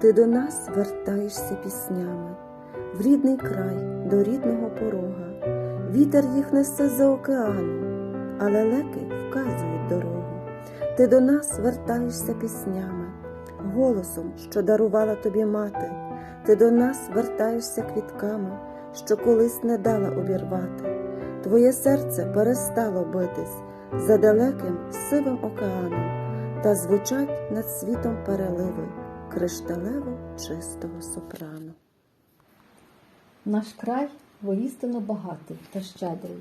Ти до нас вертаєшся піснями, в рідний край, до рідного порога. Вітер їх несе за океану, але леки вказують дорогу. Ти до нас вертаєшся піснями, голосом, що дарувала тобі мати. Ти до нас вертаєшся квітками, що колись не дала обірвати. Твоє серце перестало битись за далеким сивим океаном, та звучать над світом переливи кришталево чистого сопрано. Наш край воістину багатий та щедрий.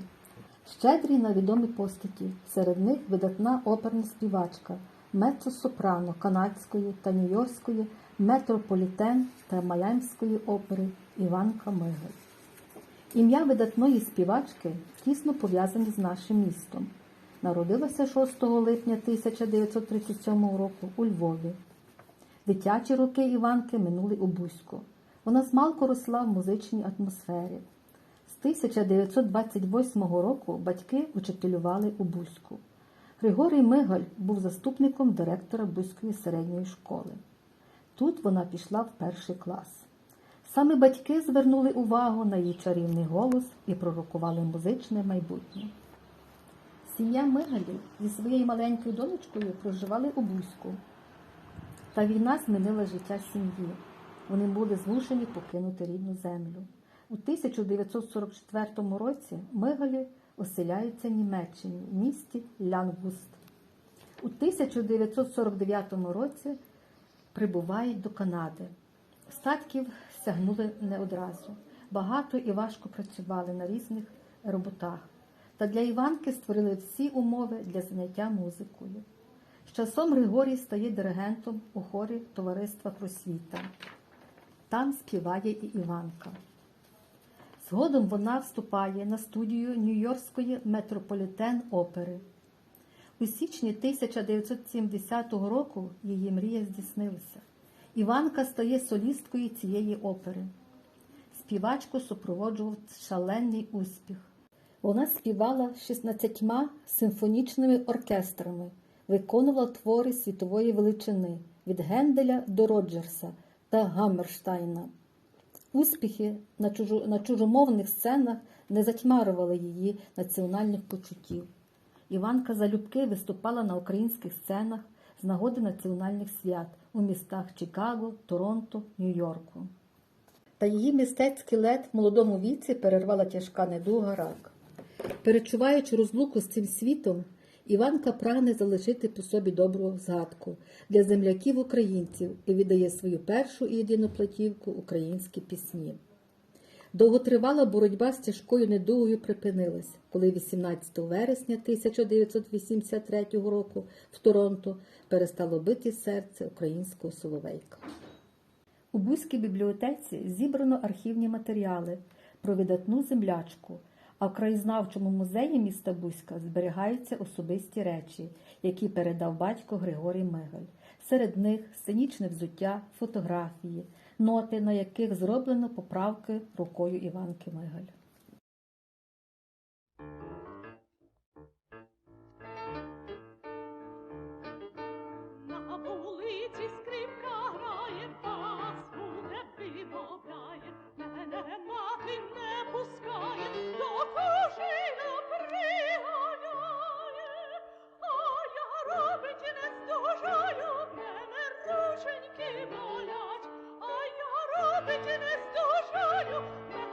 Щедрий на відомі постаті, серед них видатна оперна співачка, меццо-сопрано канадської та нью-йоркської, метрополітен та майамської опери Іванка Мигель. Ім'я видатної співачки тісно пов'язане з нашим містом. Народилася 6 липня 1937 року у Львові. Дитячі роки Іванки минули у Бузьку. Вона змалку росла в музичній атмосфері. З 1928 року батьки учителювали у Бузьку. Григорій Мигаль був заступником директора Бузької середньої школи. Тут вона пішла в перший клас. Саме батьки звернули увагу на її чарівний голос і пророкували музичне майбутнє. Сім'я Мигалів зі своєю маленькою донечкою проживали у Бузьку. Та війна змінила життя сім'ї. Вони були змушені покинути рідну землю. У 1944 році Мигалі оселяються в Німеччині в місті Лянгуст. У 1949 році прибувають до Канади. Статків сягнули не одразу. Багато і важко працювали на різних роботах. Та для Іванки створили всі умови для заняття музикою. З часом Григорій стає диригентом у хорі Товариства Просвіта. Там співає і Іванка. Згодом вона вступає на студію Нью-Йоркської метрополітен опери. У січні 1970 року її мрія здійснилася. Іванка стає солісткою цієї опери. Співачку супроводжував шалений успіх. Вона співала 16 симфонічними оркестрами, виконувала твори світової величини від Генделя до Роджерса та Гаммерштайна. Успіхи на, чужо, на чужомовних сценах не затьмарювали її національних почуттів. Іванка залюбки виступала на українських сценах з нагоди національних свят у містах Чикаго, Торонто, Нью-Йорку. Та її мистецький лед в молодому віці перервала тяжка недуга рак. Перечуваючи розлуку з цим світом, Іванка прагне залишити по собі добру згадку для земляків українців і віддає свою першу і єдину платівку українські пісні. Довготривала боротьба з тяжкою недугою припинилась, коли 18 вересня 1983 року в Торонто перестало бити серце українського соловейка. У Бузькій бібліотеці зібрано архівні матеріали про видатну землячку, а в краєзнавчому музеї міста Бузька зберігаються особисті речі, які передав батько Григорій Мигаль. Серед них сценічне взуття, фотографії, ноти, на яких зроблено поправки рукою Іванки Мигаль. рученьки болять, а я робить не здужаю, мене